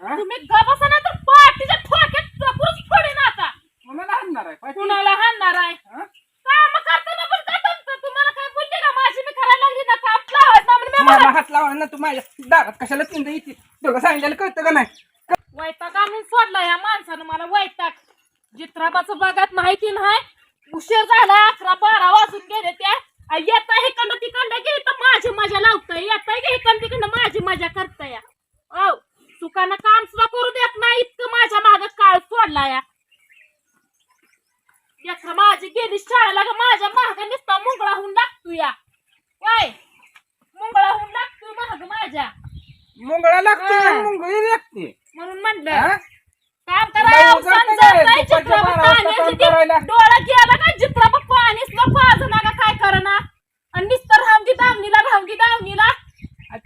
हा? तुम्ही ग बसा ना तर पाठीच्या ठोक्यात टोकरूच फोडीन आता. कोणाला हाणणार आहे? पाठी? कुणाला हाणणार आहे? हा? काम करताना पण काय जमतं? तुम्हाला काय बोलले का? माझी मी करायला लागली ना काम लावायचं म्हणून मी मला. हात लावा ना तू माझ्या दारात कशाला चिंता येते तुला सांगितलं कळतं का नाही? वैताग आणून सोडला या माणसानं मला वैताग. जित्राबाचं बघत माहिती नाही. उशीर झाला अकरा बारा वाजून गेले त्या. येत इकडं तिकडं गे तर माझी मजा लावतोय. येत इकडं तिकडं माझी मजा करताय. औ सुकानं काम सुद्धा करू देत नाही इतकं माझ्या माग काळ सोडला या लेकरं माझी गेली शाळेला ग माझ्या महाग नुसता मुंगळा होऊन लागतो या मुंगळा होऊन लागतोय महाग माझ्या मुंगळा लागते. मुंगळी लागते म्हणून म्हणलं? काम नाही, करा उगाच काय नाही. डोळा गेला का चित्रा बाप्पा आणि पाच नका काय करना आणि निस्तर रामगी दावणीला रामगी दावणीला आ,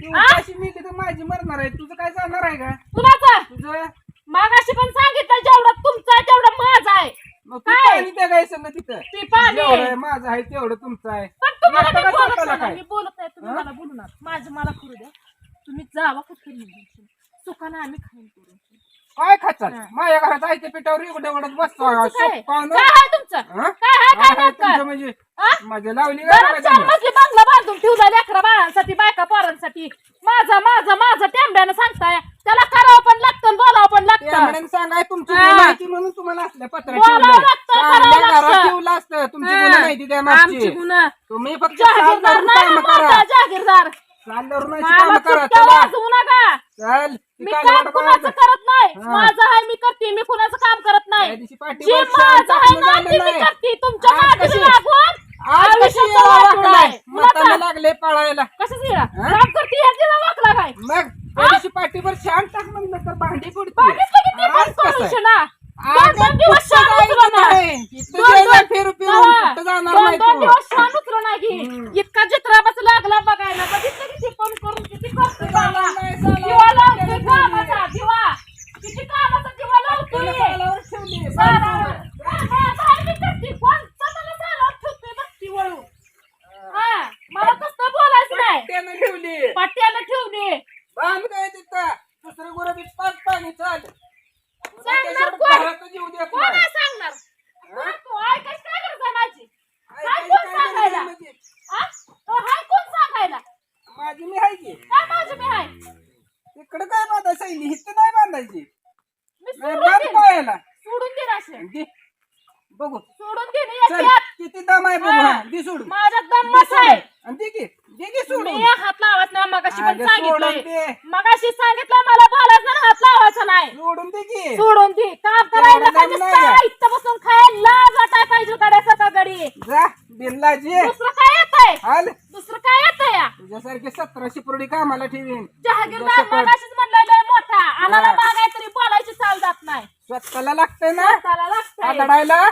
ती उपाशी मी तिथं माझी मरणार आहे. तुझं काय जाणार आहे का? कुणाचा? तुझं? मागाशी पण सांगितलं जेवढं तुमचं आहे तेवढं माझं आहे. मग तू काय? पाणी त्या संग तिथं? ते पाणी जेवढं आहे. आहे माझं आहे तेवढं तुमचं आहे. पण तुम्हाला मी बोलत स्वतःला नाही काय? मी बोलत नाही तुम्ही? मला बोलू नका माझं मला करू द्या. तुम्ही जावा कुठे सुखानं आम्ही खाईन करून. काय खातात. माझ्या घरात आहे ते पिठावर एवढं एवढं बसतो. तुमचं काय? सोप्पानं. काय आहे तुमचं? काय आहे काय काय आहे तुमचं नका म्हणजे? माझ्या लावली बरं चार मजली बांगला बांधून ठेवला लेकरा बाळांसाठी बायका पोरांसाठी. माझा माझा माझा टेंब्यानं सांगताय. त्याला करावं पण लागतं आणि बोलावं पण लागतं. त्यामुळे सांगाय तुमची हा. गुन्हा माहिती म्हणून तुम्हाला असल्या पत्र बोलावं लागतं, करावं घरात लागतं. ठेवलं असतं. तुमची. गुन्हा माहिती त्या आमची मागची गुन्हा. तुम्ही फक्त जहागीरदार काम नाही करा. मोठा जहागीरदार चालल्यावर मला काम करा चुटक्या चला वाजवू नका. चल ती मी काय काम कुणाचं. करत नाही. हा. माझं आहे मी करते मी कुणाचं काम करत त्या नाही दिवशी पाठी जे वर माझं आहे ना झालं मी नाही. करते. तुमच्या आज मागे कशी- लागून आज कशी आयुष्याचा याला वाटोळा वाकलाय आहे. मताला कुणाचा? लागले पळायला कसं हा? काम करते वाकला काय मग त्या दिवशी पाठीवर शांत टाक म्हणलं तर भांडी किती आज कसं आहे? दोन दोन दिवस शान दोन दोन- फिरू फिरून. कुठं जाणार दोन नाही दोन तू. दिवस शान उतरलं नाही की. हम्म. इतका चित्राबाच लागला बघायला बघितलं किती फोन करून किती करतोय बाबा नाही, चालायला दिवा लावतोय नाही, कामाचा दिवा किती कामाचा दिवा लावतोय त्याला सालावर ठेवली, सालावर. बाजूला. हा, हा, धार्मिक करते. कोण स्वतःला सालावर ठेवतोय भक्ती वळू हा मला तसं नाही त्यानं ठेवली पट्ट्याला ठेवली बांध काय तिथं दुसरं गुरबीत पाच पाणी चाल सांगणार कोण? घरातच येऊ देत कोण नाही. आहे सांगणार हा? तू ऐकायच काय गरज आहे माझी आई, काय कोण काय सांगायला म्हणजे? हा? तो हाय कोण सांगायला माझी मी आहे की काय माझी मी हाय तिकडं काय बांधायचं आहे? इथं नाही बांधायची मी नाही, सोडून बांध देईन पायाला सोडून दे. बघू सोडून चल याच्यात किती दम आहे बघू हा. हा, दे सोडून माझ्यात दे दम्मच आहे. आणि दे की दे की सोडून. मी हात लावत नाही मगाशी पण अगं, सोडून सांगितलंय. दे. मगाशी सांगितलं मला बोलायचं नाही हात लावायचा नाही. सोडून दे की. सोडून दे. काम करायला पाहिजे नाही का? इथं बसून खायला वाटाय पाहिजे सकाळी जा बिनलाजी. दुसरं काय येतंय? हाल दुसरं काय येतंय? या तुझ्यासारखे सतराशे पुरडी कामाला ठेवीन. जहागीरदार तुझं सकट. मगाशीच म्हणलं लय मोठा. आम्हाला हा. मागाय तरी बोलायची चाल जात नाही. स्वतःला लागतंय ना? त्याला लागतंय. लढायला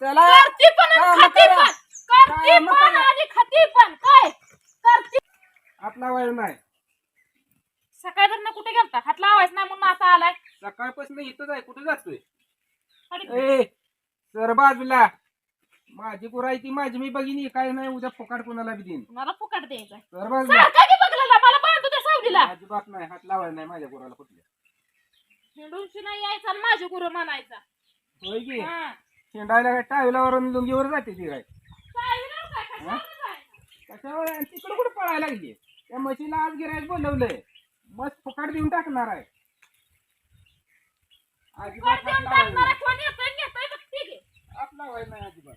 चला. करती पण आणि कामं खाती करा. पण. करती पण. आणि खाती पण. काय? करती. आपला वेळ नाही. कुठे गेलता? हात लावायचं नाही म्हणून आता आलाय. सकाळपासून इथंच आहे. कुठे जातोय? ए सर बाजूला. माझी गुराई ती माझी मी बघिनी. काय नाही उद्या फुकाट कोणाला बी देईन. मला फुकट द्यायचं सर बाजूला. सारखा की बघलेला मला बांधू दे सावलीला. अजिबात नाही. हात लावायला नाही माझ्या गुराला कुठल्या. हिंडूनशी नाही यायचा आणि माझी गुरु म्हणायचा. होय की? हा. शेंडायला काय टाळीलावर आणि लुंगीवर जाते ती काय चालेल काय, कशाला जायचं? कशावर? तिकडं कुठं पळायला लागली त्या म्हशीला आज गिरायक बोलवलंय. मस्त फुकाट देऊन टाकणार आहे. अजिबात हात नाही. हात अजिबात.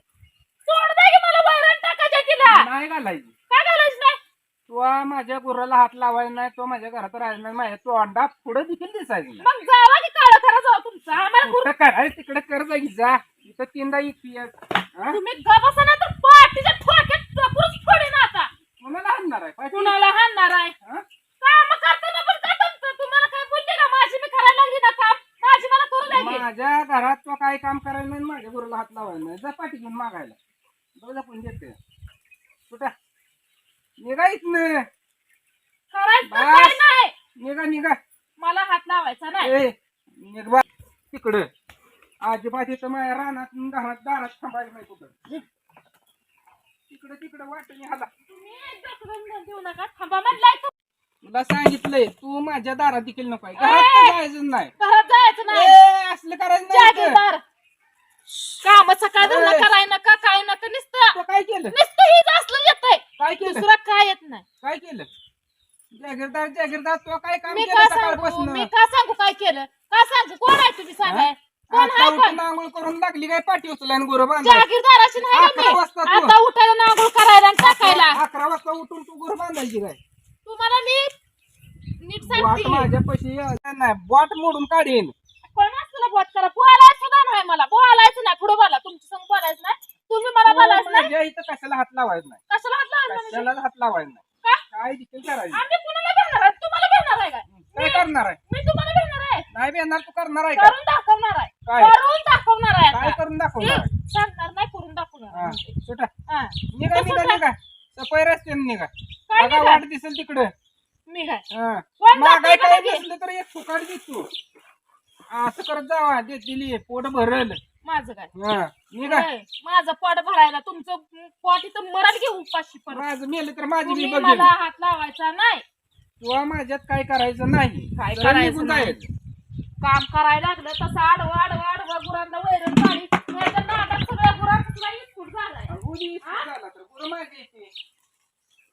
घालायची. माझ्या गुराला हात लावायला नाही तो माझ्या घरात राहायला नाही माझ्या तो अंडा पुढे देखील दिसायचं नाही. कुठं करायचं तिकडे कर जा. इथं तीनदा इथे तुम्ही ग बसा ना तर पाठीच्या ठोक्यात टोकरूच फोडीन आता. कोणाला आणणार आहे? पाठी? कुणाला हाणणार आहे? हा? काम करताना पण काय जमतं? तुम्हाला काय बोलले का? माझी मी करायला लागली ना काम? माझी मला करू लागली. माझ्या घरात तो काय काम करायला नाही माझ्या गुराला हात लावायला नाही. जा पाठी घेऊन मागायला. बघा पण देते कुठं? निघा इथनं. करायचं बस. नाही. निघा निघा. मला हात लावायचा नाही. ए निघ तिकडं. अजिबात इथं माझ्या रानात घरात दारात थांबायला नाही कुठं. तिकडं तिकडं वाटणी हाला तुम्ही ढकलून देऊ नका. थांबा म्हणलाय तू. तुला सांगितलंय तू माझ्या दारात देखील नको आहे. घरात तर जायचं नाही. घरात जायचं नाही. ए, असलं करायचं नाही. जागीरदार. काम सकाळ ए. कराय नका काय नका नुसतं तू काय केलं? नुसतं ही असलं येतंय. काय केलं? दुसरं काय येत नाही. काय केलं? जागीरदार जागीरदार तू काय काम मी केलं का सांगू? सकाळपासून? मी का सांगू काय केलं? का सांगू? कोण आहे तुम्ही सांगाय? कोण आता आंघोळ करून लागली काय? पाठी उचलाय गुरु जागीरदाराची नाही अकरा वाजता मी तू. आता उठायला नांगोळ करायला आणि टाकायला. अकरा वाजता उठून तू गुरु बांधायची काय? तुम्हाला नीट नीट वाट सांगते. माझ्या पैसे नाही बॉट मोडून काढीन. कोण असलं बोट करा? बोलायचं सुद्धा नाही मला? बोलायचं नाही. पुढे बोला. तुमच्या संग बोलायचं नाही. तुम्ही मला बोलायचं नाही. माझ्या इथं कशाला हात लावायचं नाही? कशाला हात लावायचा म्हणजे? कशाला हात लावायचं नाही. का? काय देखील करायचं? आम्ही कुणाला भेटणार आहे? तुम्हाला भेटणार आहे काय? काय करणार आहे? मी तुम्हाला भेटणार आहे नाही तू करणार आहे का करून दाखवणार आहे काय? करून दाखवणार आहे काय आता. करून दाखवणार आहे? सांगणार नाही करून दाखवणार हा, आहे. सुटा हा. निघा निघा काय? निघा सफाई रस्त्याने निघा काय बघा निघा? वाट दिसेल तिकडं मी काय हा. कोण मागाय जातंय काय बघा की? नसलं तर एक फुकाट दे तू असं करत जावा देतील पोट भरल माझं काय हा निघा होय, माझं पोट भरायला तुमचं पोट इथं मराल घेऊ उपाशी परत माझं मेलं तर माझी मी तुम्ही बघेल मला हात लावायचा नाही किंवा माझ्यात काय करायचं नाही काय करायचं निघून नाही. जायचं. काम करायला लागलं तसं आडवं आडवं आडवं गुरांना वैरण नाहीतर सगळ्या गुरांचं इस्कूट झालाय. झाला तर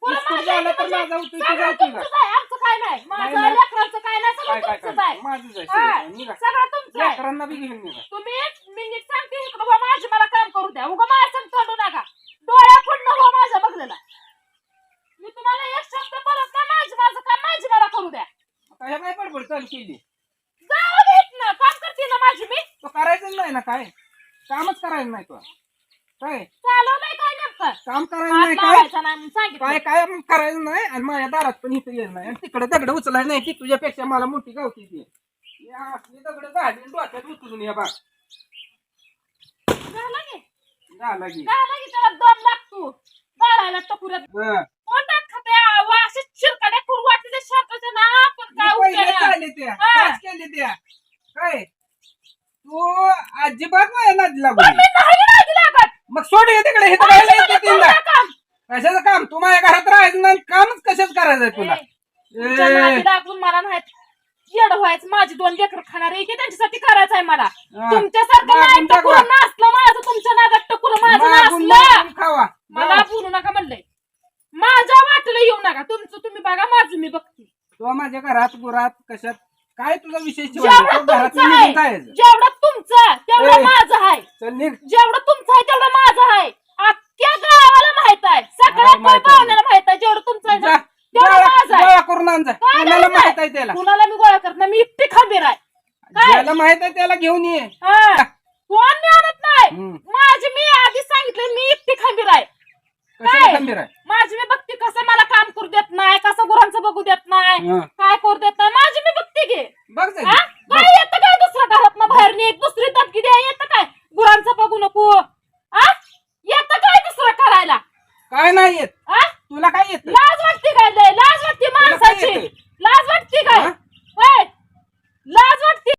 इस्कूट झाला तर माझा इथे सगळं आहे, आमचं काय नाही. माझं नाही. लेकरांचं काय नाही काय सगळं काय तुमचंच काय? आहे. माझंच आहे हा, सगळं. निघा. सगळं तुमचं आहे. लेकरांना बी घेऊन निघा. तुम्ही मी नीट सांगते इकडं बा माझी मला काम करू द्या. उगा माझ्या संग तोंडू नका. डोळ्या फुडणं हो माझ्या बघलेला मी तुम्हाला एक शब्द परत माझी माझं काम माझी मला करू द्या. आता ह्या काय बडबड चालू केली जाऊ देत ना काम करते ना माझी मी तो करायचं नाही ना काय? कामच करायचं नाही तो काय? चालवलंय काय नेमकं? काम करायचं हात नाही काय? लावायचा नाही म्हणून सांगितलं. काय काय करायचं नाही? आणि माझ्या दारात पण इथं येत नाही. तिकडे दगड उचलायचं नाही. की तुझ्यापेक्षा मला मोठी गावती ती. या असली दगड झाली आणि डोक्यात उचलून या बा. झालं की? झाला की. झालं की त्याला दम लागतो. हं. खाते आवा असे वाटते ते शेताचे ना पण मी काय पहिले उपयोग चालले त्या हा. त्याच केले त्या काय तू अजिबात माझ्या नादी पण मी नाही लागत मग सोड हे तिकडे हे तर राहिलं इथे तीनदा. कशाचं काम? तू माझ्या घरात राहायचं नाही कामच कशाच करायचंय तुला? ए. लागून मला नाही येड व्हायचं माझी दोन लेकर खाणार आहे की त्यांच्यासाठी करायचं आहे मला. हा. तुमच्यासारखं मागून नाही टाकवा. टकुरं नाचलं माझं तुमच्या नादात टकुरं माझं मागून नाचलं. मागून खावा. मला बोलू नका म्हणलंय. माझ्या वाटलं येऊ नका. तुमचं तुम्ही बघा माझं मी बघते. तो माझ्या घरात गुरात कशात? काय तुझा विषय जेवढं घरात तुमचं आहे जायचं जेवढं तुमचं तेवढं ए. माझं आहे. चल निघ. जेवढं तुमचं आहे तेवढं माझं आहे. अख्ख्या गावाला माहीत आहे. सगळ्या माहीत आहे. पाहुण्याला माहीत आहे जेवढं तुमचं आहे जा, तेवढं गोळा माझं आहे. गोळा करून आण जा. काय कोणाला माहीत आहे त्याला? कुणाला मी गोळा करत नाही? मी एकटी खंबीर आहे. काय? ज्याला माहीत आहे त्याला घेऊन ये. हा. कोण मी आणत नाही? हम्म. माझी मी आधी सांगितलं मी एकटी खंबीर आहे. कशाला काय? खंबीर आहे? माझी मी बघते कसं मला काम करू देत नाही कसं गुरांचं बघू देत नाही? हं. काय करू देत नाही? माझी मी बघते घे. बघ जा हा? की. काय